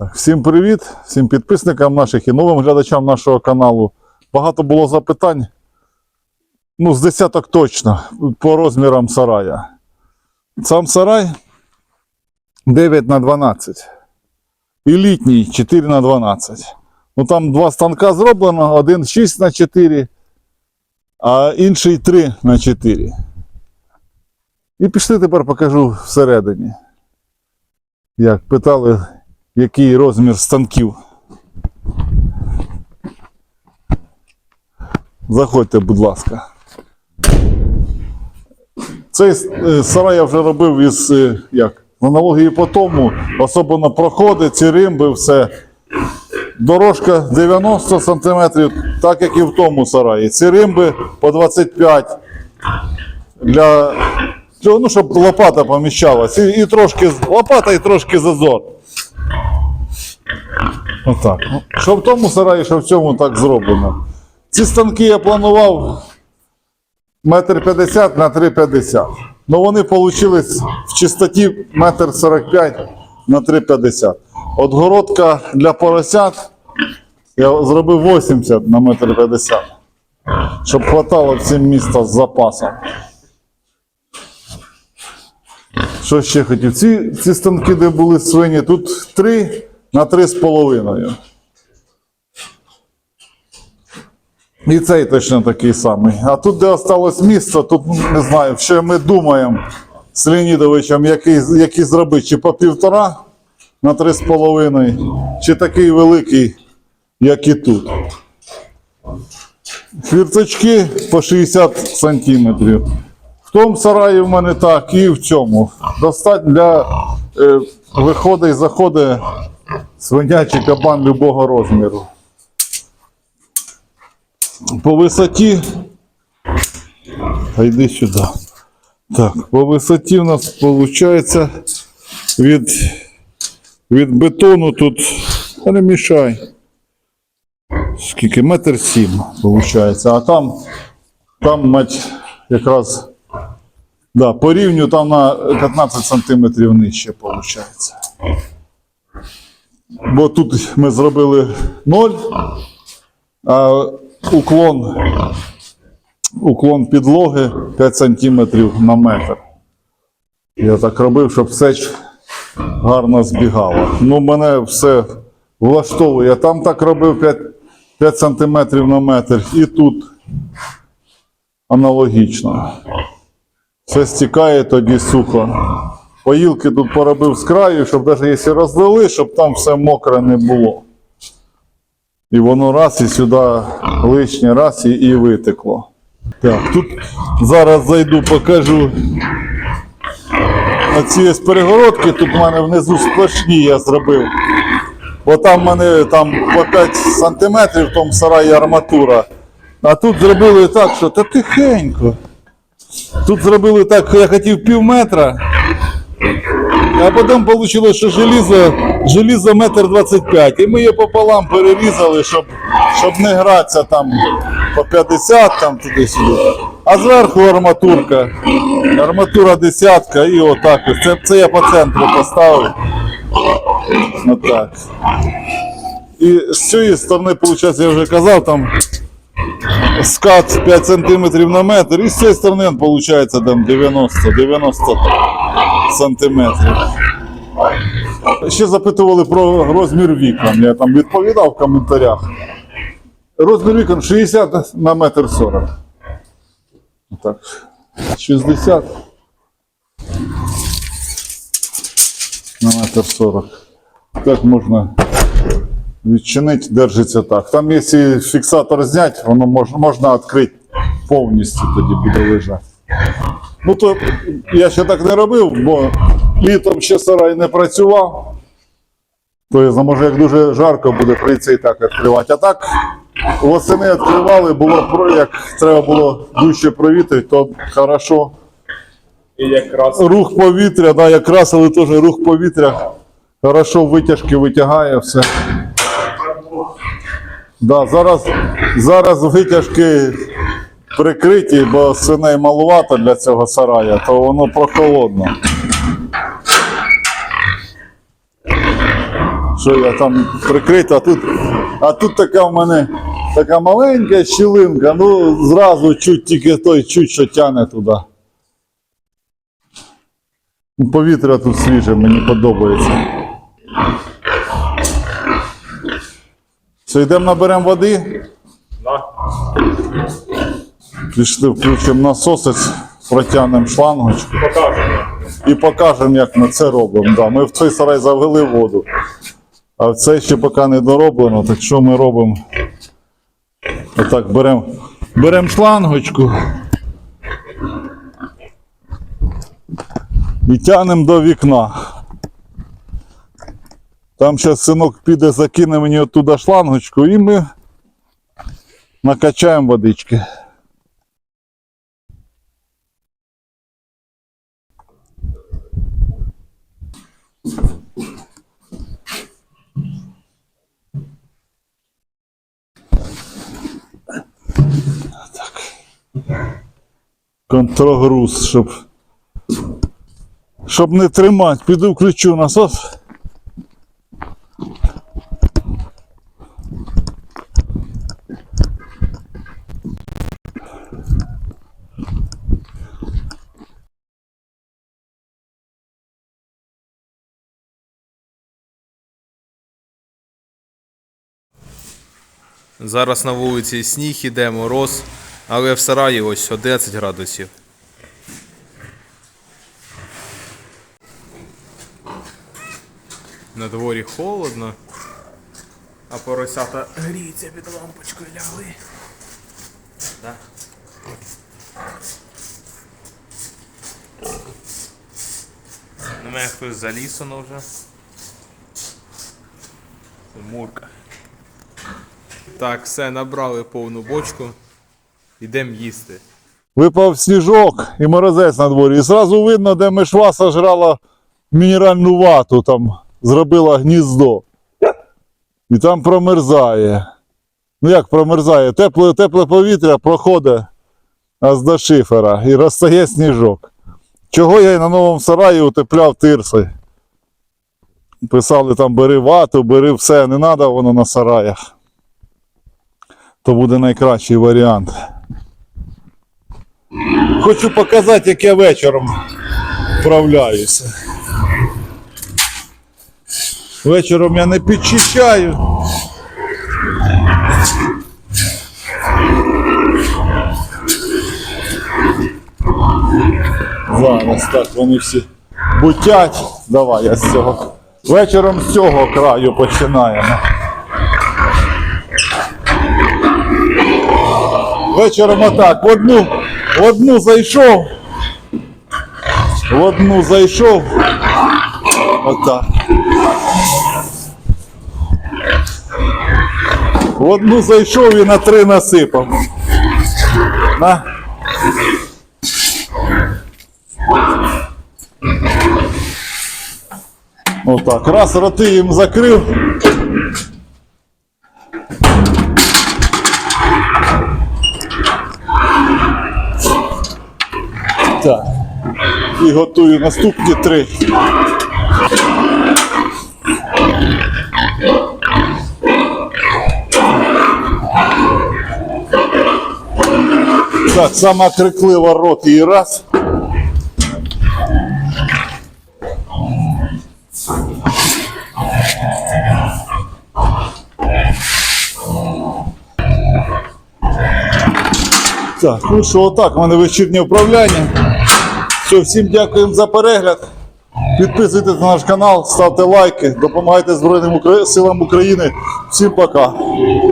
Всім привіт, всім підписникам наших і новим глядачам нашого каналу. Багато було запитань. Ну, з десяток точно, по розмірам сарая. Сам сарай 9 на 12. І літній 4 на 12. Ну там два станка зроблено, один 6 на 4, а інший 3 на 4. І пішли тепер покажу всередині. Як питали, який розмір станків. Заходьте, будь ласка. Цей е, сарай я вже робив із е, як, аналогії по тому, особливо проходи, ці римби, все. Дорожка 90 см, так як і в тому сараї. Ці римби по 25 для ну, щоб лопата поміщалась. І, і трошки лопата і трошки зазор. Отак. Ну, що в тому сараї, що в цьому так зроблено. Ці станки я планував метр п'ятдесят на 3,50. Ну вони вийшли в чистоті метр 45 на 3,50. Отгородка для поросят я зробив 80 на метр 50. Щоб хватало всім міста з запасом. Що ще хотів? Ці, ці станки, де були свині, тут 3 на 3,5. І цей точно такий самий. А тут, де осталось місце, тут не знаю, що ми думаємо з Леонідовичем, який, який зробити, чи по півтора на 3,5, чи такий великий, як і тут. Хвірточки по 60 сантиметрів. В тому сараї в мене так, і в цьому. Достатньо для е, виходить і заходить свинячий кабан любого розміру. По висоті. А йди сюди. Так, по висоті в нас виходить від, від бетону тут. Не мішай. Скільки? Метр сім, виходить. А там, там мать, якраз Да, по рівню там на 15 сантиметрів нижче виходить. Бо тут ми зробили 0, а уклон, уклон підлоги 5 сантиметрів на метр. Я так робив, щоб все гарно збігало. Ну, мене все влаштовує. Я там так робив 5, 5 сантиметрів на метр і тут аналогічно. Все стікає тоді сухо. Поїлки тут поробив з краю, щоб навіть якщо розлили, щоб там все мокре не було. І воно раз і сюди лишнє раз і, і витекло. Так, тут зараз зайду, покажу. Оці ось перегородки, тут в мене внизу сплошні я зробив. Бо там в мене там по 5 сантиметрів тому сараї арматура. А тут зробили так, що та тихенько. Тут зробили так, я хотів пів метра, а потім вийшло, що желізо, желізо метр 25. І ми її пополам перерізали, щоб, щоб не гратися там по 50 там туди-сюди. А зверху арматурка. Арматура десятка і отак. Це, це я по центру поставив. Отак. І з цієї сторони, виходить, я вже казав, там скат 5 сантиметрів на метр, і з цієї сторони виходить там 90 90 сантиметрів. Ще запитували про розмір вікон. Я там відповідав в коментарях. Розмір вікон 60 на метр 40. Так. 60 на метр 40. Так можна відчинити, держиться так. Там, якщо фіксатор зняти, воно можна, можна відкрити повністю, тоді буде лежати. Ну то я ще так не робив, бо літом ще сарай не працював. То я може, як дуже жарко буде, прийти і так відкривати. А так восени відкривали, було про- як треба було дужче провітрити, то хорошо. І якраз Рух повітря, да, якраз, але теж рух повітря. Хорошо витяжки витягає все. Да, зараз, зараз витяжки прикриті, бо свиней малувато для цього сарая, то воно прохолодно. що я там прикрито, а тут, а тут така в мене така маленька щілинка, ну зразу чуть тільки той чуть, що тяне туди. Повітря тут свіже, мені подобається. Все, йдемо наберемо води. Да. Пішли, включимо насосець, протягнемо шлангочку Покажемо. і покажемо, як ми це робимо. Да, ми в цей сарай завели воду, а в цей ще поки не дороблено, так що ми робимо? Отак, беремо берем шлангочку і тягнемо до вікна. Там зараз синок піде, закине мені оттуда шлангочку і ми накачаємо водички. контрогруз, щоб, щоб не тримати. Піду включу насос. Зараз на вулиці сніг іде, мороз, але в Сараї ось 11 градусів. На дворі холодно, а поросята гріються під лампочкою лягли. Да. На мене хтось заліз вже. Мурка. Так, все, набрали повну бочку. Йдемо їсти. Випав сніжок і морозець на дворі. І зразу видно, де мишва сожрала мінеральну вату, там зробила гніздо. І там промерзає. Ну як промерзає? Тепле, тепле повітря проходить аж до шифера і розстає сніжок. Чого я і на новому сараї утепляв тирси. Писали там бери вату, бери все, не треба воно на сараях. То буде найкращий варіант. Хочу показати, як я вечором вправляюся. Вечором я не підчищаю. Зараз так вони всі бутять. Давай я з цього. Вечором з цього краю починаємо. Вечором отак, в одну, в одну зайшов. В одну зайшов. Отак. В одну зайшов і на три насипав. На. Отак. Раз роти їм закрив. Готую наступні три. Так, сама криклива рот і раз. Так, ну що, отак, у мене вечірнє вправляння. Все, всім дякуємо за перегляд. Підписуйтесь на наш канал, ставте лайки, допомагайте Збройним силам України. Всім пока.